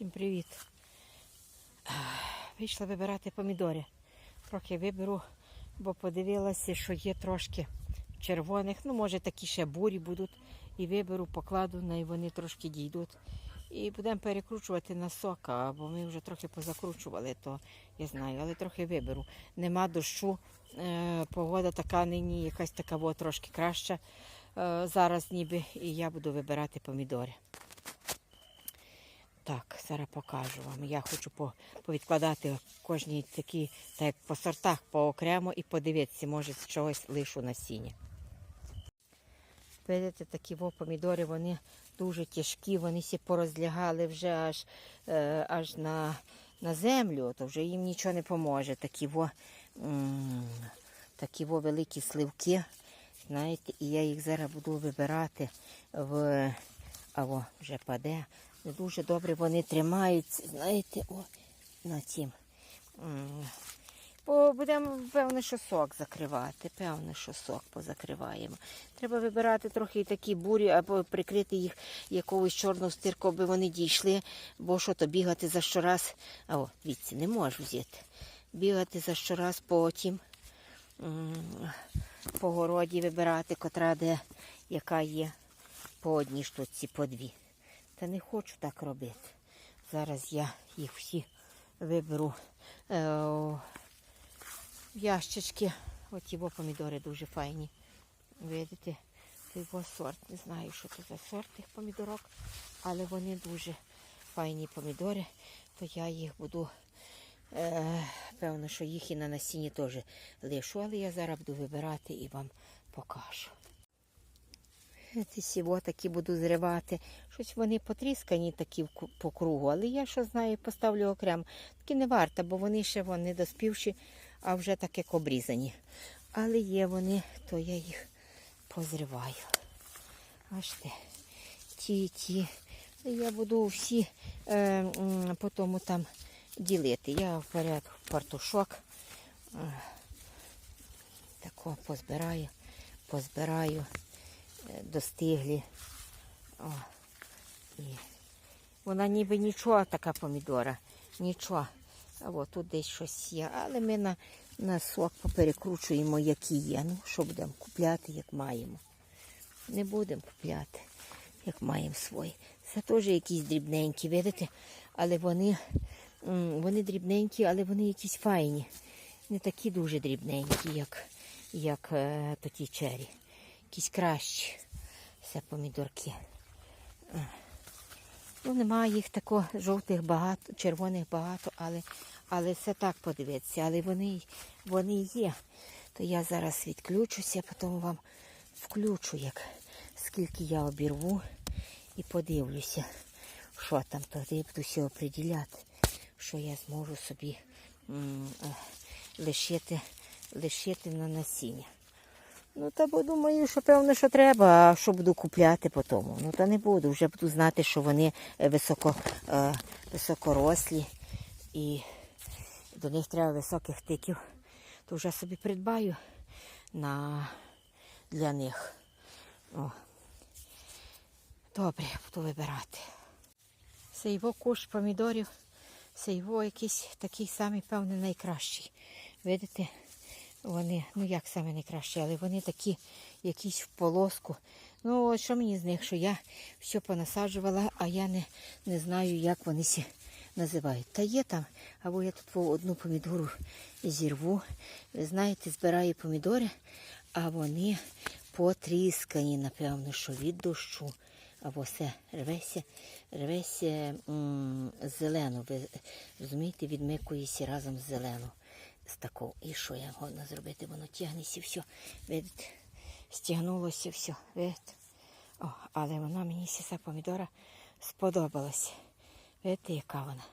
Всім привіт. Вийшла вибирати помідори. Трохи виберу, бо подивилася, що є трошки червоних. Ну, може, такі ще бурі будуть. І виберу, покладу, на вони трошки дійдуть. І будемо перекручувати на сок, бо ми вже трохи позакручували, то я знаю, але трохи виберу. Нема дощу, е, погода така нині, якась така во, трошки краща. Е, зараз ніби і я буду вибирати помідори. Так, зараз покажу вам. Я хочу повідкладати кожні такі, так як по сортах поокремо і подивитися, може з чогось лишу насіння. Видите, такі во помідори, вони дуже тяжкі, вони всі порозлягали вже аж, е, аж на, на землю, то вже їм нічого не поможе. Такі во, такі во великі сливки. Знаєте, і я їх зараз буду вибирати в а во, вже паде. Не дуже добре вони тримаються, знаєте, о, на тім. Бо будемо, певно, що сок закривати. Певно, що сок позакриваємо. Треба вибирати трохи такі бурі або прикрити їх якоюсь чорною стиркою, аби вони дійшли, бо що то бігати за щораз. А о, дивіться, не можу взяти. Бігати за щораз потім по городі вибирати, котра де, яка є по одній штуці, по дві. Та не хочу так робити. Зараз я їх всі виберу е, в ящички. Оті бо помідори дуже файні. Видите, це його сорт. Не знаю, що це за сорт тих помідорок, але вони дуже файні помідори, то я їх буду. Е, певно, що їх і на насінні теж лишу, але я зараз буду вибирати і вам покажу. Ці сіво такі буду зривати. Щось вони потріскані такі по кругу, але я що знаю, поставлю окремо. Такі не варто, бо вони ще вон не доспівші, а вже так як обрізані. Але є вони, то я їх позриваю. Аж те. Ті, ті. Я буду всі е, по тому там ділити. Я в партушок. Е, тако позбираю, позбираю достиглі. О, і вона ніби нічого така помідора. Нічого. А от тут десь щось є. Але ми на, на сок поперекручуємо, які є. Ну, що будемо купляти, як маємо. Не будемо купляти, як маємо свої. Це теж якісь дрібненькі, видите? Але вони, вони дрібненькі, але вони якісь файні. Не такі дуже дрібненькі, як, як е, то ті чері. Якісь кращі. Це помідорки. Е. Ну, немає їх тако жовтих багато, червоних багато, але, але це так подивитися. Але вони, вони є. То я зараз відключуся, потім вам включу, як скільки я обірву і подивлюся, що там. Тоді я все оприділяти, що я зможу собі е, лишити, лишити на насіння. Ну, та бо думаю, що певно, що треба, а що буду купляти по тому. Ну, та не буду. Вже буду знати, що вони е, високо, е, високорослі і до них треба високих тиків. То вже собі придбаю на, для них. О. Добре, буду вибирати. Це його куш помідорів, це його якийсь такий самий, певний, найкращий. Видите? Вони, ну як саме найкраще, але вони такі якісь в полоску. Ну, от що мені з них, що я все понасаджувала, а я не, не знаю, як вони сі називають. Та є там, або я тут одну помідору зірву. Ви знаєте, збираю помідори, а вони потріскані, напевно, що від дощу. Або все рвеся, рвеся м, зелену. Ви розумієте, відмикується разом з зеленою з такого. І що я можна зробити? Воно тягнеться все. Видите, стягнулося все. Видите? О, але вона мені ця помідора сподобалась. Видите, яка вона?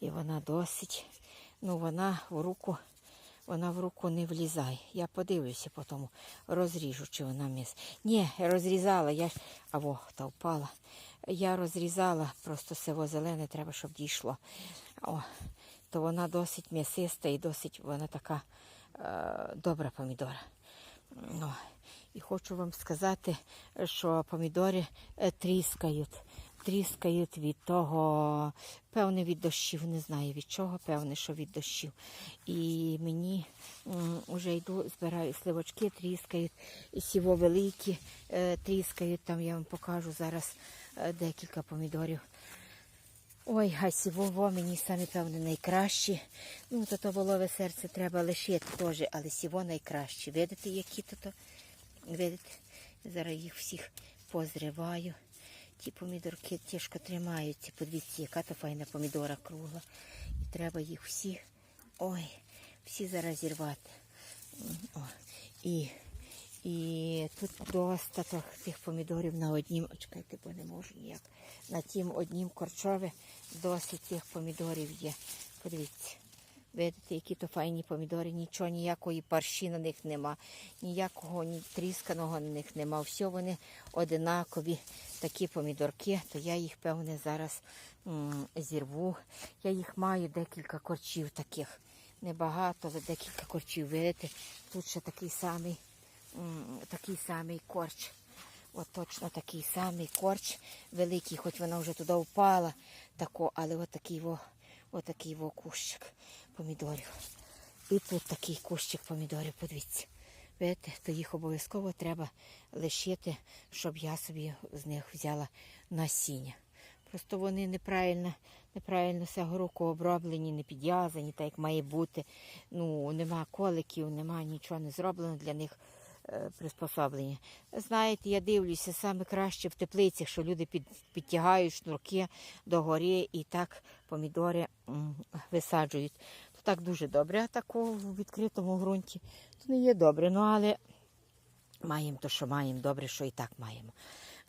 І вона досить, ну вона в руку, вона в руку не влізає. Я подивлюся потім, розріжу, чи вона міс. Ні, розрізала, я. Або та впала. Я розрізала, просто село зелене, треба, щоб дійшло. О, то вона досить м'ясиста і досить вона така е, добра помідора. Ну, і хочу вам сказати, що помідори е, тріскають. тріскають від того, певне від дощів, не знаю від чого, певне, що від дощів. І мені вже йду, збираю сливочки, тріскають, сіво великі е, тріскають. Там я вам покажу зараз е, декілька помідорів. Ой, гай сівово мені саме певне найкращі. Ну, то то волове серце треба лишити теж, але сіво найкраще. Видите, які то то? Видите? Зараз їх всіх позриваю. Ті помідорки тяжко тримаються. Подивіться, яка то файна помідора кругла. І треба їх всі, ой, всі зараз зірвати. О, і, і тут достаток тих помідорів на однім, О, чекайте, бо не можу ніяк. На тім однім корчові досить тих помідорів є. Подивіться. Видите, які то файні помідори, нічого, ніякої парші на них нема, ніякого ні трісканого на них нема. Все вони одинакові такі помідорки, то я їх, певне, зараз м, зірву. Я їх маю декілька корчів таких. Небагато, але декілька корчів. Видите, тут ще такий самий, такий самий корч. От точно такий самий корч великий, хоч вона вже туди впала, тако, але от такий во, от во кущик помідорів. І тут такий кущик помідорів, подивіться. Видите, то їх обов'язково треба лишити, щоб я собі з них взяла насіння. Просто вони неправильно, неправильно всього року оброблені, не підв'язані, так як має бути. Ну, нема коликів, нема нічого не зроблено для них приспособлення. Знаєте, я дивлюся саме краще в теплицях, що люди під, підтягають шнурки до гори і так помідори висаджують. То так дуже добре, а тако в відкритому ґрунті то не є добре. Ну але маємо то, що маємо, добре, що і так маємо.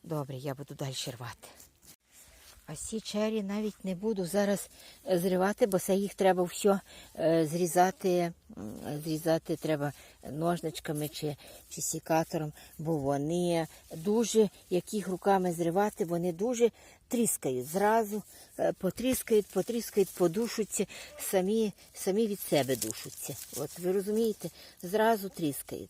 Добре, я буду далі рвати. А ці чері навіть не буду зараз е, зривати, бо це їх треба все зрізати, зрізати треба ножничками чи, чи сікатором, бо вони дуже, як їх руками зривати, вони дуже тріскають. Зразу е, потріскають, потріскають, подушуться, самі, самі від себе душуться. От ви розумієте, зразу тріскають.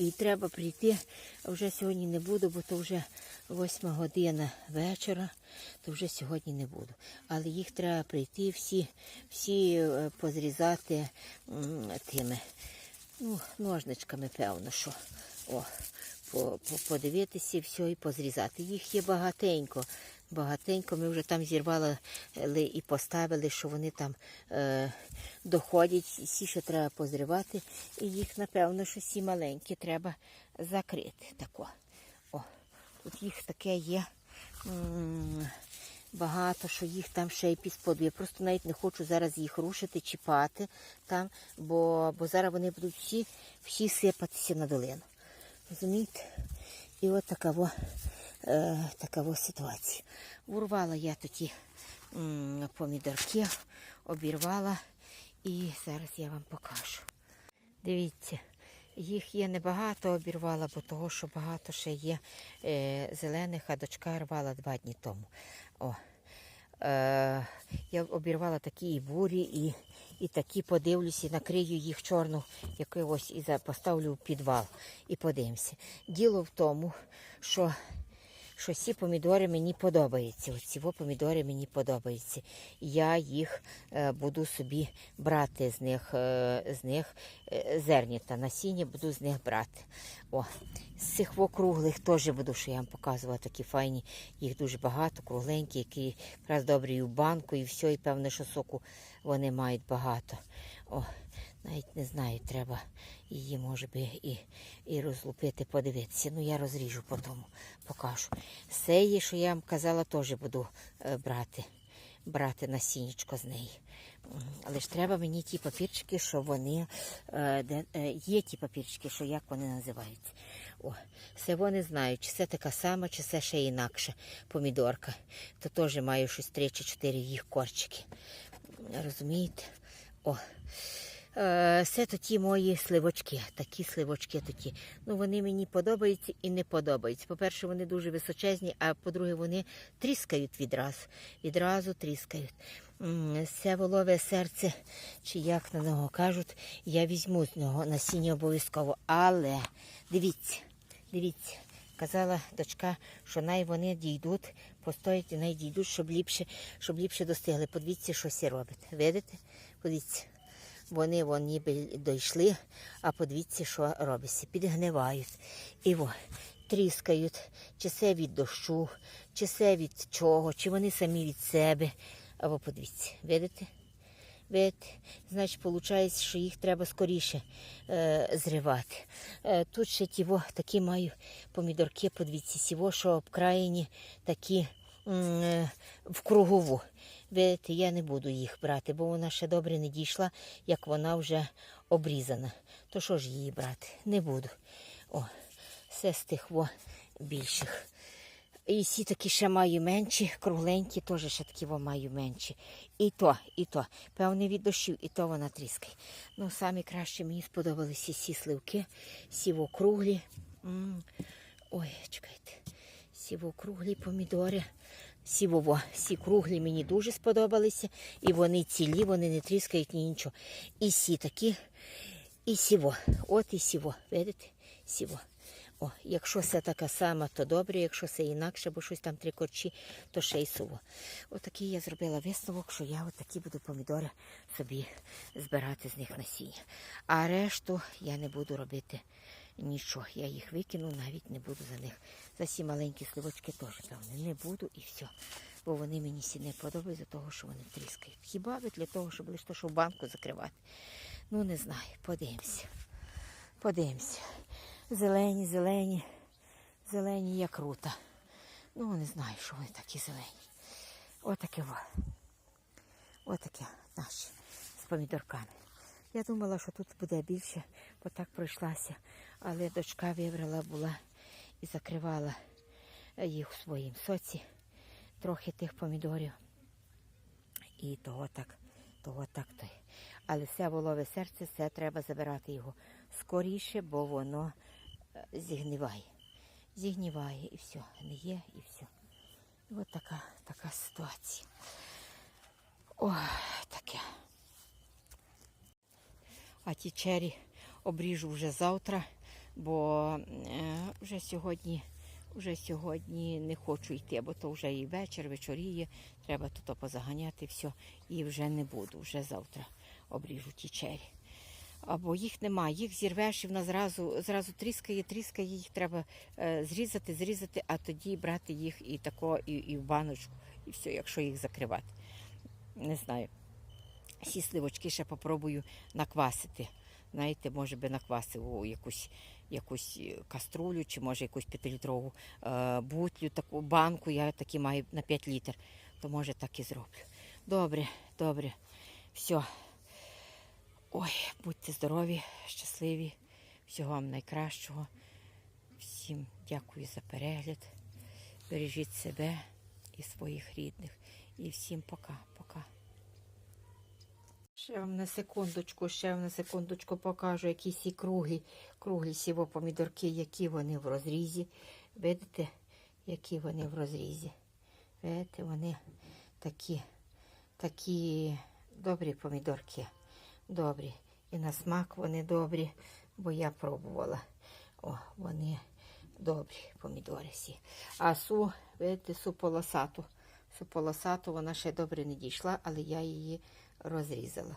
І треба прийти, вже сьогодні не буду, бо то вже восьма година вечора, то вже сьогодні не буду. Але їх треба прийти, всі, всі е, позрізати тими ну, ножничками, певно, що. О, подивитися і все і позрізати. Їх є багатенько. Багатенько ми вже там зірвали і поставили, що вони там е, доходять, всі ще треба позривати, і їх, напевно, що всі маленькі треба закрити. Тако. О, тут їх таке є багато, що їх там ще й підсподу. Я просто навіть не хочу зараз їх рушити, чіпати там, бо, бо зараз вони будуть всі, всі сипатися на долину. Розумієте? І от така е, така ситуація. Урвала я тоді м, помідорки, обірвала і зараз я вам покажу. Дивіться, їх є небагато, обірвала, бо того, що багато ще є е, зелених, а дочка рвала два дні тому. О, е, я обірвала такі і бурі, і, і такі подивлюся, накрию їх чорну якогось і поставлю в підвал і подивимося. Діло в тому, що що ці помідори мені подобаються. Оці помідори мені подобаються. Я їх е, буду собі брати з них, е, з них е, зернята, насіння буду з них брати. О, з цих во круглих теж буду, що я вам показувала, такі файні. Їх дуже багато, кругленькі, які якраз добрі і в банку, і все, і певне, що соку вони мають багато. О, навіть не знаю, треба її, може би, і, і розлупити, подивитися. Ну, я розріжу потім, покажу. Все є, що я вам казала, теж буду е, брати, брати насіннячко з неї. Але ж треба мені ті папірчики, що вони е, де, е, є ті папірчики, що як вони називаються. О, це вони знають, чи це така сама, чи це ще інакше помідорка. То теж маю щось три чи чотири їх корчики. Розумієте? О. Це то ті мої сливочки, такі сливочки тоді. Ну, вони мені подобаються і не подобаються. По-перше, вони дуже височезні, а по-друге, вони тріскають відразу. Відразу тріскають. Це волове серце, чи як на нього кажуть, я візьму з нього насіння обов'язково. Але дивіться, дивіться, казала дочка, що най вони дійдуть, постоять і най дійдуть, щоб ліпше, щоб ліпше достигли. Подивіться, що сі робить. Видите? Подивіться. Вони вон ніби дійшли, а подивіться, що робиться. Підгнивають. І во, тріскають, чи це від дощу, чи це від чого, чи вони самі від себе. Або подивіться, видите? Видите? Значить, виходить, що їх треба скоріше е, зривати. Е, тут ще тіво, такі маю помідорки, подивіться, сіво, що обкраєні такі е, в кругову. Видите, я не буду їх брати, бо вона ще добре не дійшла, як вона вже обрізана. То що ж її брати? Не буду. О, все з тих во більших. І всі такі ще маю менші, кругленькі, теж ще такі во маю менші. І то, і то. Певне від дощів, і то вона тріскає. Ну, самі краще мені сподобалися всі сливки, сівокруглі. М. Ой, чекайте. Сівокруглі помідори. Сівово, сі круглі мені дуже сподобалися. І вони цілі, вони не тріскають ні нічого. І сі такі, і сіво. От і сіво. Видите? Сіво. О, якщо це така сама, то добре, якщо це інакше, бо щось там три корчі, то ще й суво. Отакий я зробила висновок, що я отакі буду помідори собі збирати з них насіння. А решту я не буду робити нічого. Я їх викину, навіть не буду за них. За ці маленькі сливочки теж, певне, не буду і все. Бо вони мені сі не подобаються того, що вони тріскають. Хіба для того, щоб лише то, що банку закривати? Ну, не знаю, подивимося. Подивимося. Зелені, зелені, зелені як рута. Ну, не знаю, що вони такі зелені. Отаке во. Отаке наші з помідорками. Я думала, що тут буде більше, бо так пройшлася. Але дочка вибрала була і закривала їх у своїм соці. Трохи тих помідорів. І того так, того так той. Але все волове серце, все треба забирати його скоріше, бо воно е, зігниває. Зігніває і все, не є і все. І от така, така ситуація. Ой, таке. А ті чері обріжу вже завтра, бо е, вже сьогодні, вже сьогодні не хочу йти, бо то вже і вечір, вечоріє, треба тут позаганяти все, і вже не буду, вже завтра обріжу ті чері. Або їх немає, їх зірвеш і вона зразу, зразу тріскає, тріскає, їх треба е, зрізати, зрізати, а тоді брати їх і тако, і, і в баночку, і все, якщо їх закривати. Не знаю. Всі сливочки ще попробую наквасити. Знаєте, може би наквасив якусь, якусь е, каструлю чи може якусь п'ятилітрову е, бутлю, таку банку, я такі маю на 5 літр, то може так і зроблю. Добре, добре. Все. Ой, будьте здорові, щасливі, всього вам найкращого. Всім дякую за перегляд. Бережіть себе і своїх рідних. І всім пока, пока. Ще вам на секундочку, ще вам на секундочку покажу якісь і круглі, круглі сіво помідорки, які вони в розрізі. Видите, які вони в розрізі. Видите, вони такі, такі добрі помідорки. Добрі. І на смак вони добрі, бо я пробувала. О, вони добрі помідори всі. А су, видите, су полосату. Су полосату вона ще добре не дійшла, але я її розрізала.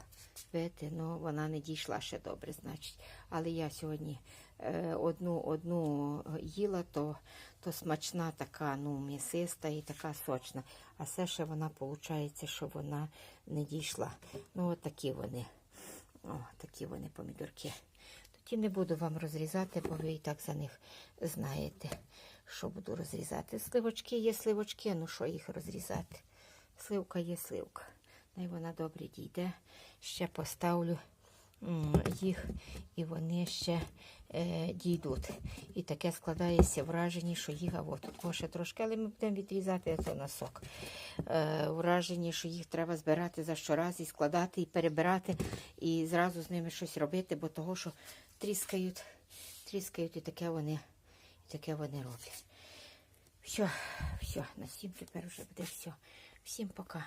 Видите, ну вона не дійшла ще добре, значить. Але я сьогодні е, одну одну їла, то, то смачна така, ну, м'ясиста і така сочна. А все ще вона, виходить, що вона не дійшла. Ну, от такі вони. О, такі вони помідорки. Тоді не буду вам розрізати, бо ви і так за них знаєте, що буду розрізати. Сливочки є сливочки, ну що їх розрізати? Сливка є сливка. Най вона добре дійде. Ще поставлю їх, і вони ще е, дійдуть. І таке складається враження, що їх, а от тут ще трошки, але ми будемо відрізати це на сок. Е, враження, що їх треба збирати за щораз і складати, і перебирати, і зразу з ними щось робити, бо того, що тріскають, тріскають, і таке вони, і таке вони роблять. Все, все, на всім тепер вже буде все. Всім пока.